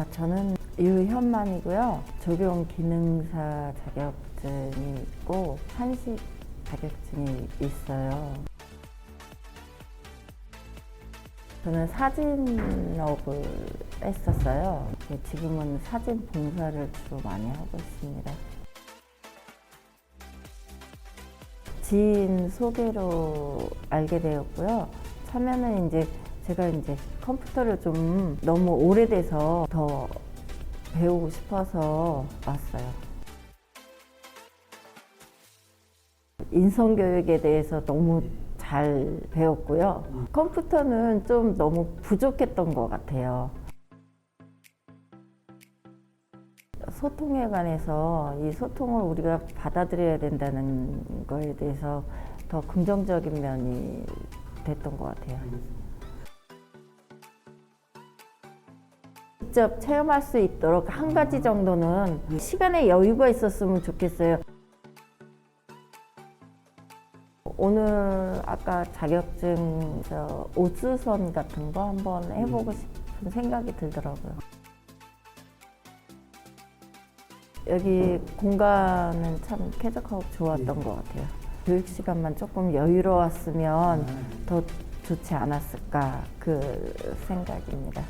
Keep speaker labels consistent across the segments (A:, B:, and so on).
A: 아, 저는 유현만이고요. 적용 기능사 자격증이 있고 한식 자격증이 있어요. 저는 사진업을 했었어요. 예, 지금은 사진 봉사를 주로 많이 하고 있습니다. 지인 소개로 알게 되었고요. 처음에는 이제 제가 이제 컴퓨터를 좀 너무 오래돼서 더 배우고 싶어서 왔어요. 인성교육에 대해서 너무 잘 배웠고요. 컴퓨터는 좀 너무 부족했던 것 같아요. 소통에 관해서 이 소통을 우리가 받아들여야 된다는 거에 대해서 더 긍정적인 면이 됐던 것 같아요. 직접 체험할 수 있도록 한 가지 정도는 시간의 여유가 있었으면 좋겠어요. 오늘 아까 자격증 저 오수선 같은 거 한번 해보고 싶은 생각이 들더라고요. 여기 공간은 참 쾌적하고 좋았던 것 같아요. 교육 시간만 조금 여유로웠으면 더 좋지 않았을까 그 생각입니다.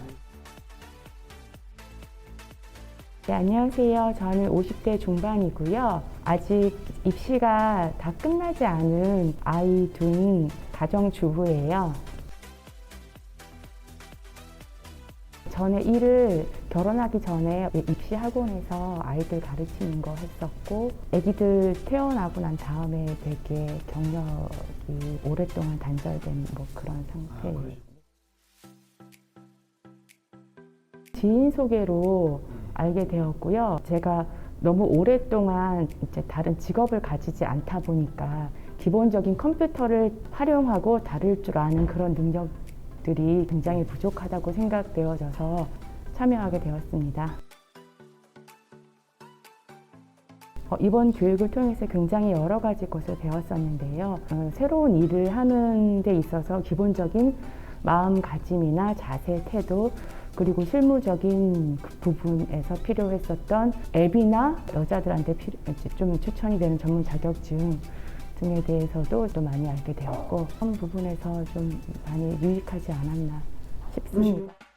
B: 네, 안녕하세요. 저는 50대 중반이고요. 아직 입시가 다 끝나지 않은 아이 둔 가정주부예요. 전에 일을 결혼하기 전에 입시 학원에서 아이들 가르치는 거 했었고, 아기들 태어나고 난 다음에 되게 경력이 오랫동안 단절된 뭐 그런 상태예요. 지인 소개로 알게 되었고요. 제가 너무 오랫동안 이제 다른 직업을 가지지 않다 보니까 기본적인 컴퓨터를 활용하고 다룰 줄 아는 그런 능력들이 굉장히 부족하다고 생각되어져서 참여하게 되었습니다. 어, 이번 교육을 통해서 굉장히 여러 가지 것을 배웠었는데요. 어, 새로운 일을 하는 데 있어서 기본적인 마음가짐이나 자세, 태도, 그리고 실무적인 그 부분에서 필요했었던 앱이나 여자들한테 필요, 좀 추천이 되는 전문 자격증 등에 대해서도 또 많이 알게 되었고 그런 부분에서 좀 많이 유익하지 않았나 싶습니다. 그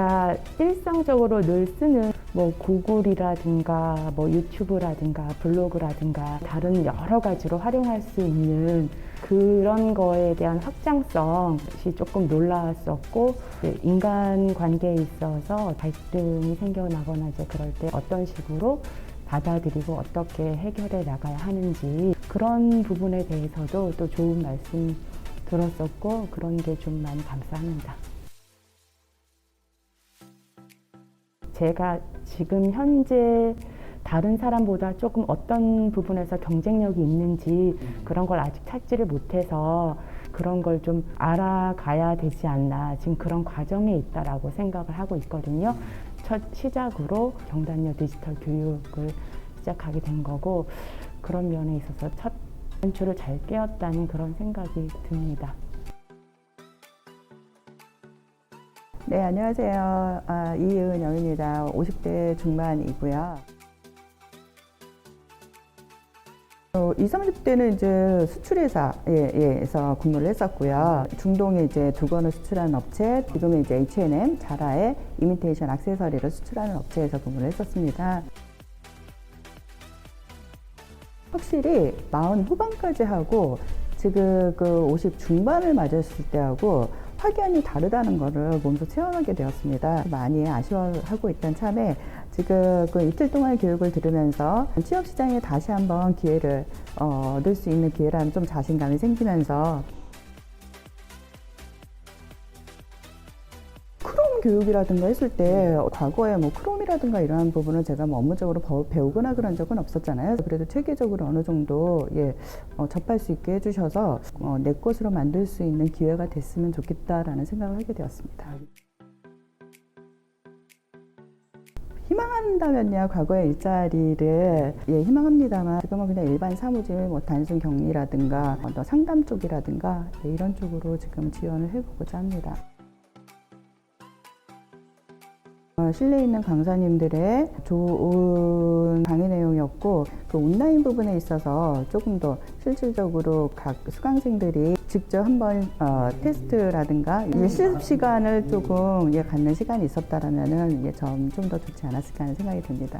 B: 러니까 일상적으로 늘 쓰는 뭐 구글이라든가 뭐 유튜브라든가 블로그라든가 다른 여러 가지로 활용할 수 있는 그런 거에 대한 확장성이 조금 놀라웠었고 인간 관계에 있어서 갈등이 생겨나거나 이제 그럴 때 어떤 식으로 받아들이고 어떻게 해결해 나가야 하는지 그런 부분에 대해서도 또 좋은 말씀 들었었고 그런 게 좀 많이 감사합니다. 제가 지금 현재 다른 사람보다 조금 어떤 부분에서 경쟁력이 있는지 그런 걸 아직 찾지를 못해서 그런 걸 좀 알아가야 되지 않나 지금 그런 과정에 있다라고 생각을 하고 있거든요. 첫 시작으로 경단녀 디지털 교육을 시작하게 된 거고 그런 면에 있어서 첫 연출을 잘 깨었다는 그런 생각이 듭니다.
C: 네, 안녕하세요. 아, 이은영입니다. 50대 중반이고요. 어, 20, 30대는 이제 수출회사에서 근무를 했었고요. 중동에 이제 두건을 수출하는 업체, 지금은 이제 H&M, 자라의 이미테이션 액세서리를 수출하는 업체에서 근무를 했었습니다. 확실히 마흔 후반까지 하고 지금 그 50 중반을 맞았을 때하고 확연히 다르다는 거를 몸소 체험하게 되었습니다. 많이 아쉬워하고 있던 참에 지금 그 이틀 동안 교육을 들으면서 취업 시장에 다시 한번 기회를 어, 얻을 수 있는 기회라는 좀 자신감이 생기면서 교육이라든가 했을 때 과거에 뭐 크롬이라든가 이러한 부분을 제가 뭐 업무적으로 버- 배우거나 그런 적은 없었잖아요. 그래도 체계적으로 어느 정도 예, 어, 접할 수 있게 해주셔서 어, 내 것으로 만들 수 있는 기회가 됐으면 좋겠다라는 생각을 하게 되었습니다. 희망한다면요, 과거의 일자리를 예, 희망합니다만 지금은 그냥 일반 사무직, 뭐 단순 격리라든가 어, 또 상담 쪽이라든가 예, 이런 쪽으로 지금 지원을 해보고자 합니다. 실내에 있는 강사님들의 좋은 강의 내용이었고 그 온라인 부분에 있어서 조금 더 실질적으로 각 수강생들이 직접 한번 어, 테스트라든가 실습 시간을 조금 예, 갖는 시간이 있었다라면은 예, 좀더 좋지 않았을까 하는 생각이 듭니다.